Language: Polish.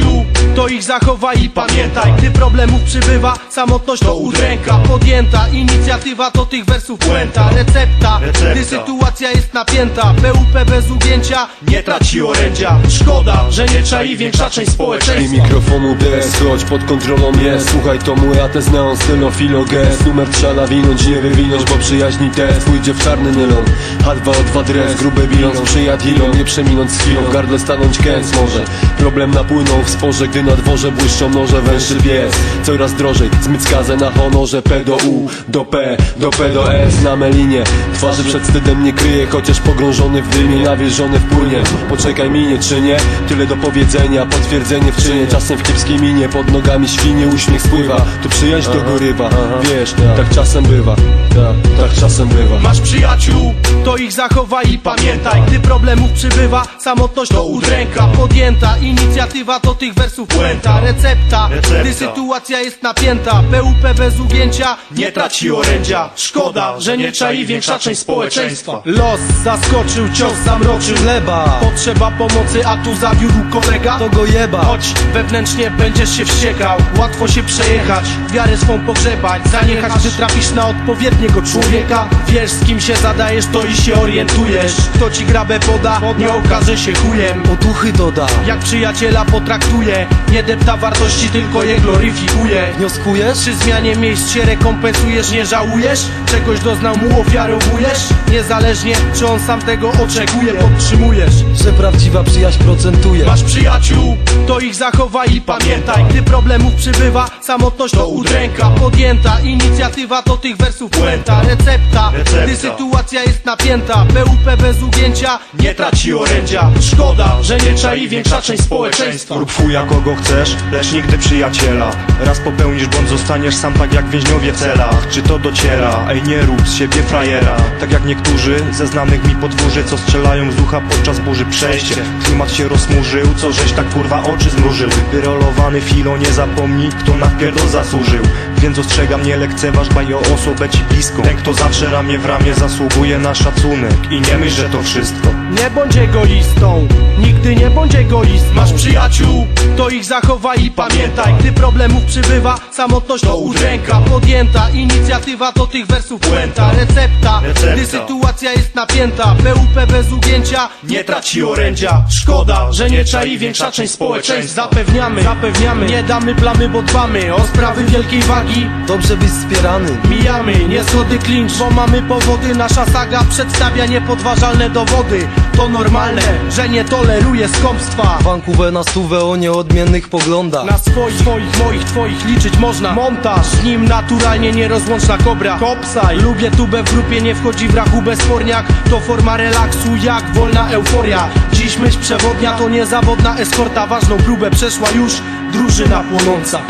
przyjaciół, to ich zachowaj i pamiętaj Gdy problemów przybywa, samotność to udręka. Podjęta inicjatywa to tych wersów puenta. Recepta, gdy sytuacja jest napięta. PUP bez ugięcia, nie traci orędzia. Szkoda, że nie czai większa część I społeczeństwa. mikrofonu des, choć pod kontrolą jest. Słuchaj to mój ATS neon stylofilo gest Numer trzeba nawinąć, nie wywinąć, bo przyjaźni test. Pójdzie w czarny nylon, H2O2 dres Gruby bilans, przyjad ilon, nie przeminąć z chwilą. W gardle stanąć kęs może. Problem napłynął w sporze, gdy na dworze błyszczą noże Węży pies, coraz drożej Zmyć skazę na honorze P do U, do P, do P do S. Na melinie, twarzy przed wstydem nie kryje Chociaż pogrążony w dymie, nawierzony w płynie. Poczekaj minie, czy nie? Tyle do powiedzenia, potwierdzenie w czynie. Czasem w kiepskiej minie, pod nogami świnie Uśmiech spływa, tu przyjaźń dogorywa Wiesz, tak czasem bywa. Tak, tak czasem bywa. Masz przyjaciół, to ich zachowaj i pamiętaj. Gdy problemów przybywa, samotność to udręka. Podjęta inicjatywa to tych wersów puenta Recepta, Recepta. gdy sytuacja jest napięta PUP bez ugięcia, nie traci orędzia. Szkoda, że nie czai większa część społeczeństwa. Los zaskoczył, cios zamroczył Chleba, Potrzeba pomocy, a tu zawiódł kolega. To go jeba. Choć wewnętrznie będziesz się wściekał Łatwo się przejechać, wiarę swą pogrzebać Zaniechać, gdy trafisz na odpowiedniego człowieka. Wiesz z kim się zadajesz, to i się orientujesz. Kto ci grabę poda, nie okaże się chujem. Otuchy doda. Jak przyjaciela potraktuje Nie depta wartości, tylko je gloryfikuje. Wnioskujesz? przy zmianie miejsc się rekompensujesz, nie żałujesz? Czegoś doznał mu ofiarowujesz? Niezależnie czy on sam tego oczekuje, podtrzymujesz. Że prawdziwa przyjaźń procentuje. Masz przyjaciół, to ich zachowaj i pamiętaj. Gdy problemów przybywa, samotność to udręka. Podjęta inicjatywa to tych wersów puenta. Recepta, gdy sytuacja jest napięta. PUP bez ugięcia, nie traci orędzia. Szkoda, że nie czai większa część społeczeństwa. Rób chuja kogo chcesz, lecz nigdy przyjaciela. Raz popełnisz błąd, zostaniesz sam tak jak więźniowie w celach. Czy to dociera? Ej nie rób z siebie frajera. Tak jak niektórzy ze znanych mi podwórzy Co strzelają z ucha podczas burzy. Przejście. Klimat się rozmurzył, co żeś tak kurwa oczy zmrużył? Wyrolowany filo, nie zapomnij kto na pierdol zasłużył. Więc ostrzegam, nie lekceważ, dbaj o osobę ci bliską. Ten kto zawsze ramię w ramię zasługuje na szacunek. I nie myśl, że to wszystko Nie bądź egoistą, nigdy nie bądź egoistą. Masz przyjaciół, to ich zachowaj i pamiętaj. Gdy problemów przybywa, samotność to udręka. Podjęta inicjatywa to tych wersów puenta. Recepta, gdy sytuacja jest napięta. PUP bez ugięcia, nie traci orędzia. Szkoda, że nie czai większa część społeczeństwa. Zapewniamy, zapewniamy, nie damy plamy, bo dbamy O sprawy wielkiej wagi, Dobrze być wspierany Mijamy niezgody klincz, bo mamy powody. Nasza saga przedstawia niepodważalne dowody To normalne, że nie toleruje skąpstwa. Vancouver na stówę o nieodmiennych poglądach Na swoich, swoich, moich, twoich liczyć można. Montaż, z nim naturalnie nierozłączna kobra. Kopsaj, lubię tubę w grupie, nie wchodzi w rachubę sporniak To forma relaksu jak wolna euforia. Dziś myśl przewodnia to niezawodna eskorta. Ważną próbę przeszła już drużyna płonąca